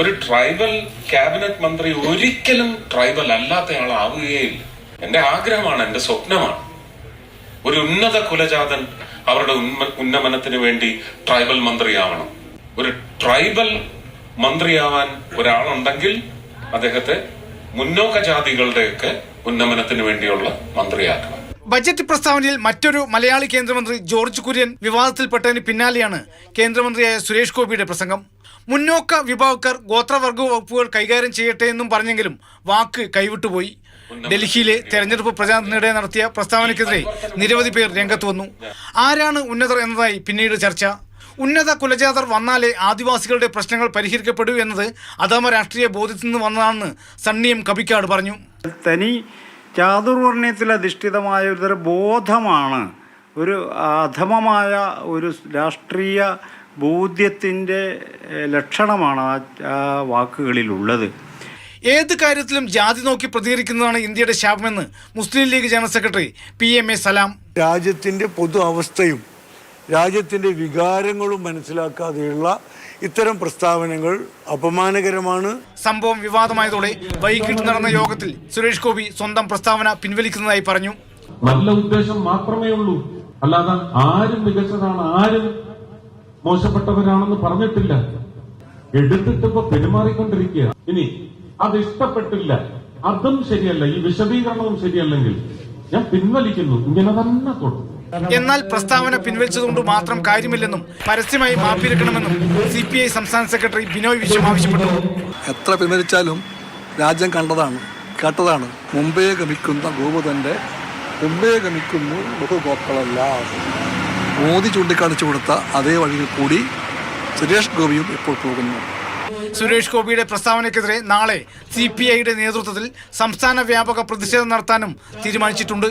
ഒരു tribal cabinet മന്ത്രി ഒരിക്കലും ട്രൈബൽ അല്ലാത്തയാളാവുകയില്ല എന്റെ ആഗ്രഹമാണ് എന്റെ സ്വപ്നമാണ്. ഒരു ഉന്നത കുലജാതൻ അവരുടെ ഉന്നമനത്തിന് വേണ്ടി ട്രൈബൽ മന്ത്രിയാവണം. ഒരു ട്രൈബൽ മന്ത്രിയാവാൻ ഒരാളുണ്ടെങ്കിൽ അദ്ദേഹത്തെ മുന്നോക്ക ജാതികളുടെയൊക്കെ ഉന്നമനത്തിന് വേണ്ടിയുള്ള മന്ത്രിയാക്കണം. ബജറ്റ് പ്രസ്താവനയിൽ മറ്റൊരു മലയാളി കേന്ദ്രമന്ത്രി ജോർജ് കുര്യൻ വിവാദത്തിൽപ്പെട്ടതിന് പിന്നാലെയാണ് കേന്ദ്രമന്ത്രിയായ സുരേഷ് ഗോപിയുടെ പ്രസംഗം. മുന്നോക്ക വിഭാഗക്കാർ ഗോത്രവർഗ വകുപ്പുകൾ കൈകാര്യം ചെയ്യട്ടെ എന്നും പറഞ്ഞെങ്കിലും വാക്ക് കൈവിട്ടുപോയി. ഡൽഹിയിലെ തെരഞ്ഞെടുപ്പ് പ്രചാരണത്തിനിടെ നടത്തിയ പ്രസ്താവനയ്ക്കെതിരെ നിരവധി പേർ രംഗത്ത് വന്നു. ആരാണ് ഉന്നതർ എന്നതായി പിന്നീട് ചർച്ച. ഉന്നത കുലജാതർ വന്നാലേ ആദിവാസികളുടെ പ്രശ്നങ്ങൾ പരിഹരിക്കപ്പെടൂ എന്നത് അധമ രാഷ്ട്രീയ ബോധ്യത്തിൽ നിന്ന് വന്നതാണെന്ന് സണ്ണിയും കബിക്കാട് പറഞ്ഞു. തനി ചാതുർവർണയത്തിൽ അധിഷ്ഠിതമായ ഒരു തരം ബോധമാണ് ഒരു അധമമായ ഒരു രാഷ്ട്രീയ ബോധ്യത്തിന്റെ ലക്ഷണമാണ് ആ ആ വാക്കുകളിലുള്ളത്. ഏത് കാര്യത്തിലും ജാതി നോക്കി പ്രതികരിക്കുന്നതാണ് ഇന്ത്യയുടെ ശാപമെന്ന് Muslim league general secretary P M A Salam. രാജ്യത്തിന്റെ പൊതു അവസ്ഥയും രാജ്യത്തിന്റെ വികാരങ്ങളും മനസ്സിലാക്കാതെയുള്ള ഇത്തരം പ്രസ്താവനകൾ അപമാനകരമാണ്. സംഭവം വിവാദമായതോടെ വൈകിട്ട് നടന്ന യോഗത്തിൽ സുരേഷ് ഗോപി സ്വന്തം പ്രസ്താവന പിൻവലിക്കുന്നതായി പറഞ്ഞു. നല്ല ഉദ്ദേശം മാത്രമേ ഉള്ളൂ. അല്ലാതെ ആരും മികച്ചതാണ് ആരും മോശപ്പെട്ടവരാണെന്ന് പറഞ്ഞിട്ടില്ല. എടുത്തിട്ടിപ്പോ പെരുമാറിക്കൊണ്ടിരിക്കുക. ഇനി അത് ഇഷ്ടപ്പെട്ടില്ല. അതും ശരിയല്ല. ഈ വിശദീകരണവും ശരിയല്ലെങ്കിൽ ഞാൻ പിൻവലിക്കുന്നു. ഇങ്ങനെ തന്നെ തുടരും എന്നാൽ പ്രസ്താവന പിൻവലിച്ചതുകൊണ്ട് മാത്രം കാര്യമില്ലെന്നും പരസ്യമായി മാപ്പിരക്കണമെന്നും സി പി ഐ സംസ്ഥാന സെക്രട്ടറി ബിനോയ് വിശ്വം ആവശ്യപ്പെട്ടു. എത്ര പിൻവലിച്ചാലും രാജ്യം കണ്ടതാണ് കേട്ടതാണ്. മുമ്പേ ഗമിക്കുന്ന ഗോപുതന്റെ മുമ്പേ ഗമിക്കുന്നു ബഹുഗോക്കളല്ല. മോദി ചൂണ്ടിക്കാണിച്ചു കൊടുത്ത അതേ വഴിയിൽ കൂടി സുരേഷ് ഗോപിയും ഇപ്പോൾ പോകുന്നു. സുരേഷ് ഗോപിയുടെ പ്രസ്താവനയ്ക്കെതിരെ നാളെ സി പി ഐയുടെ നേതൃത്വത്തിൽ സംസ്ഥാന വ്യാപക പ്രതിഷേധം നടത്താനും തീരുമാനിച്ചിട്ടുണ്ട്.